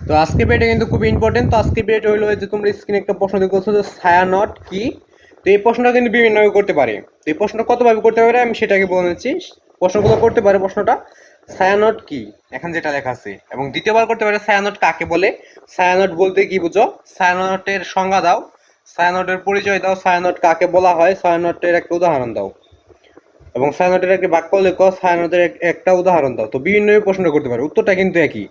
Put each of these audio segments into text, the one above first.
তো আজকে এটা কিন্তু খুব ইম্পর্টেন্ট তো আজকে এটা হলো যে তোমরা স্ক্রিনে একটা প্রশ্ন দেখছ যে ছায়ানট কি তো এই প্রশ্নটা কিন্তু বিভিন্নভাবে করতে পারে তো এই প্রশ্নটা কতভাবে করতে পারে আমি সেটাকে বলে নিচ্ছি প্রশ্নগুলো করতে পারে প্রশ্নটা ছায়ানট কি এখন যেটা লেখা আছে এবং দ্বিতীয়বার করতে পারে ছায়ানট কাকে বলে ছায়ানট বলতে কি বুঝো ছায়ানটের সংজ্ঞা দাও ছায়ানটের পরিচয় দাও ছায়ানট কাকে বলা হয় ছায়ানটের একটা উদাহরণ দাও এবং ছায়ানটের একটি বাক্য লেখো ছায়ানটের এক- একটা উদাহরণ দাও তো বিভিন্ন প্রশ্ন করতে পারে উত্তরটা কিন্তু একই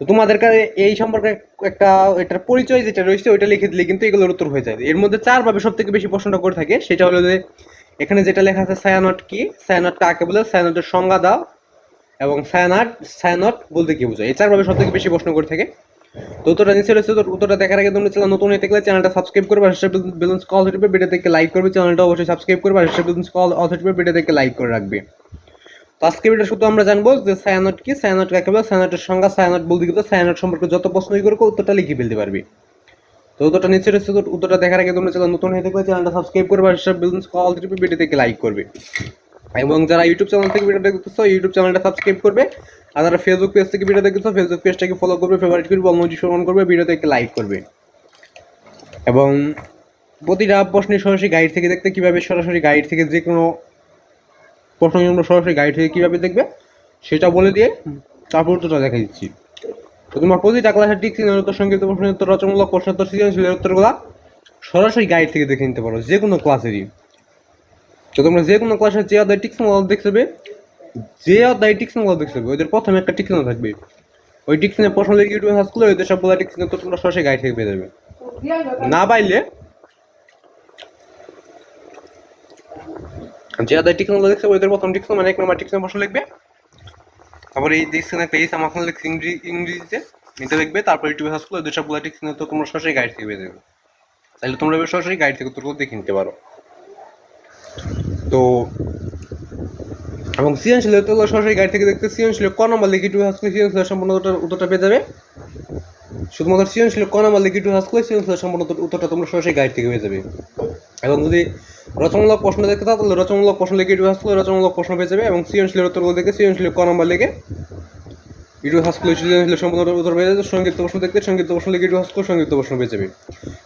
তো তোমাদের কাছে এই সম্পর্কে একটা এটার পরিচয় যেটা রয়েছে, ওইটা লিখে দিলে কিন্তু এগুলোর উত্তর হয়ে যায়। এর মধ্যে চারভাবে সব থেকে বেশি প্রশ্নটা করে থাকে, সেটা হলো যে, এখানে যেটা লেখা আছে সায়ানট কি? সায়ানট কাকে বলে? সায়ানটের সংজ্ঞা দাও। এবং সায়ানট সায়ানট বলতে কি বোঝায়? এই চারভাবে সব থেকে বেশি প্রশ্ন করে থাকে। তো উত্তরটা নিচে রয়েছে উত্তরটা দেখার আগে তোমরা চ্যানেল নতুন হয়ে থাকলে চ্যানেলটা সাবস্ক্রাইব করবে, আর সেটা ব্যালেন্স কল হতে ভিডিও থেকে লাইক করবে, চ্যানেলটা অবশ্যই সাবস্ক্রাইব করবে, আর সেটা ব্যালেন্স কল অথরিটি ভিডিও থেকে লাইক করে রাখবে। তো আজকে ভিডিও শুধু আমরা জানব যে সায়ানট কি? সায়ানট কাকে বলে? সায়ানটের সংজ্ঞা সায়ানট বলতে গেলে সায়ানট সম্পর্কে যত প্রশ্ন প্রশ্নই করব উত্তরটা লিখে ফেলতে পারবি। তো উত্তরটা নিচে রয়েছে উত্তরটা দেখার আগে তোমরা চ্যানেল নতুন হয়ে থাকলে চ্যানেলটা সাবস্ক্রাইব করবে আর সেটা ব্যালেন্স কল থেকে ভিডিও থেকে লাইক করবে। এবং যারা ইউটিউব চ্যানেল থেকে ভিডিও দেখতেছো ইউটিউব চ্যানেলটা সাবস্ক্রাইব করবে। আর যারা ফেসবুক পেজ থেকে ভিডিও দেখতেছো ফেসবুক পেজটাকে ফলো করবে ফেভারিট করবে এবং নোটিফিকেশন করবে ভিডিও থেকে লাইক করবে। এবং প্রতিটা প্রশ্নের সরাসরি গাইড থেকে দেখতে, কীভাবে সরাসরি গাইড থেকে যে কোনো প্রশ্ন আমরা সরাসরি গাইড থেকে কীভাবে দেখবে, সেটা বলে দিয়ে তারপর উত্তরটা দেখা দিচ্ছি। তো তোমার প্রতিটা ক্লাসের টিক উত্তর সংক্ষিপ্ত প্রশ্ন উত্তর রচনামূলক প্রশ্ন উত্তর, সৃজনশীলের উত্তরগুলো সরাসরি গাইড থেকে দেখে নিতে পারো, যে কোনো ক্লাসেরই তো তোমরা যে কোনো ক্লাসের যে অধ্যায় টিক্স মডেল দেখবে যে অধ্যায় টিক্স মডেল দেখবে ওদের প্রথমে একটা টিক্স থাকবে। ওই টিক্সিনের প্রশ্ন লিখে ইউটিউবে সার্চ করলে ওদের সবগুলো টিক্সিনের তো তোমরা সরাসরি গাইড থেকে পেয়ে যাবে। না পাইলে যে টিক্স মডেল দেখবে ওদের প্রথম টিক্স মানে এক নম্বর টিক্সিনের প্রশ্ন লিখবে। তারপরে এই দেখছেন একটা লিখছে ইংরেজি ইংরেজিতে লিখবে, তারপর সার্চ করলে সবগুলো টিক্সিনের তো তোমরা সরাসরি গাইড থেকে পেয়ে যাবে। তাহলে তোমরা সরাসরি গাইড থেকে দেখে নিতে পারো। তো, এবং তো সরাসরি থেকে দেখতে সৃজনশীল ক নম্বর টু হাস করে সৃজনশীল সম্পূর্ণ উত্তরটা পেয়ে যাবে। শুধুমাত্র সৃজনশীল ক নম্বর টু হাস করে সৃজনশীল সম্পূর্ণ উত্তরটা তোমরা সরাসরি গাইড থেকে পেয়ে যাবে। এবং যদি রচনামূলক প্রশ্ন দেখতে থাকো তাহলে রচনামূলক প্রশ্ন লিখে টু হাস করে রচনামূলক প্রশ্ন পেয়ে যাবে এবং সৃজনশীলের উত্তরগুলো দেখে সৃজনশীল ক নম্বর লিখে ইউটিউব হাস সৃজনশীল সম্পূর্ণ উত্তর পেয়ে যাবে, সংক্ষিপ্ত প্রশ্ন দেখতে, সংক্ষিপ্ত প্রশ্ন লিখে ইউটিউব হাস করে সংক্ষিপ্ত প্রশ্ন পেয়ে যাবে।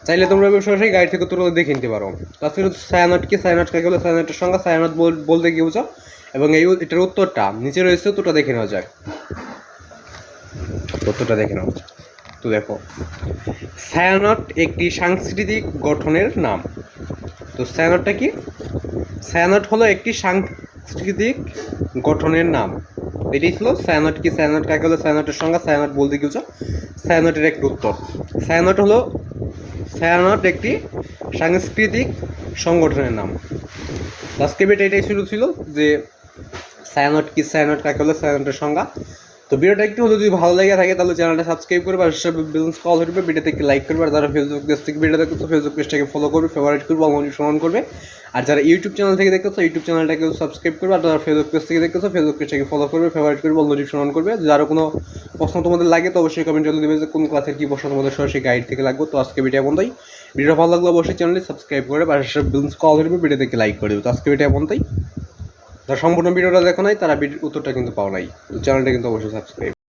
চাইলে তোমরা সরাসরি গাইড থেকে উত্তরগুলো দেখে নিতে পারো। তাছাড়া সায়ানট কি? সায়ানট কাকে বলে? সায়ানটের সঙ্গে সায়ানট বল- বলতে কি বুঝো? এবং এই এটার উত্তরটা নিচে রয়েছে, উত্তরটা দেখে নেওয়া যাক। উত্তরটা দেখে নাও। তো দেখো ছায়ানট একটি সাংস্কৃতিক গঠনের নাম। তো ছায়ানটটা কি? ছায়ানট হলো একটি সাংস্কৃতিক গঠনের নাম। এটাই ছিল ছায়ানট কি? ছায়ানট কাকে বলে? ছায়ানটের সঙ্গে ছায়ানট বলতে কি বুঝো ছায়ানটের একটি উত্তর। ছায়ানট হলো ছায়ানট একটি সাংস্কৃতিক সংগঠনের নাম। আজকে বেটা এটাই শুরু ছিল যে সায়ানট কি? সায়ানট কাকে বলে? সায়ানটের সংজ্ঞা। তো ভিডিওটা একটু যদি ভালো লেগে থাকে, তাহলে চ্যানেলটা সাবস্ক্রাইব করবে আর সেসব ব্যালেন্স কল হয়ে ভিডিওতে একটি লাইক করবে আর যারা ফেসবুক পেজ থেকে ভিডিও দেখছ ফেসবুক পেজটাকে ফলো করবে ফেভারিট করবে অনুসরণ করবে। আর যারা ইউটিউব চ্যানেল থেকে দেখতেছো ইউটিউব চ্যানেলটাকে সাবস্ক্রাইব করবে। আর যারা ফেসবুক পেজ থেকে দেখতেছো ফেসবুক পেজটাকে ফলো করবে ফেভারিট করবে অনুসরণ করবে। যারা কোনো প্রশ্ন তোমাদের লাগে, তো অবশ্যই কমেন্ট করে দেবে যে কোন ক্লাসের কি প্রশ্ন তোমাদের সরাসরি গাইড থেকে লাগবে। তো আজকে ভিডিও বন্ধই ভিডিও ভালো লাগলে অবশ্যই চ্যানেলটি সাবস্ক্রাইব করে, আর সেসব ব্যালেন্স কল হয়ে ভিডিও থেকে লাইক করে দেবে। তো আজকে ভিডিও বন্ধই যারা সম্পূর্ণ ভিডিওটা দেখো নাই তারা উত্তরটা কিন্তু পাও নাই। চ্যানেলটা কিন্তু অবশ্যই সাবস্ক্রাইব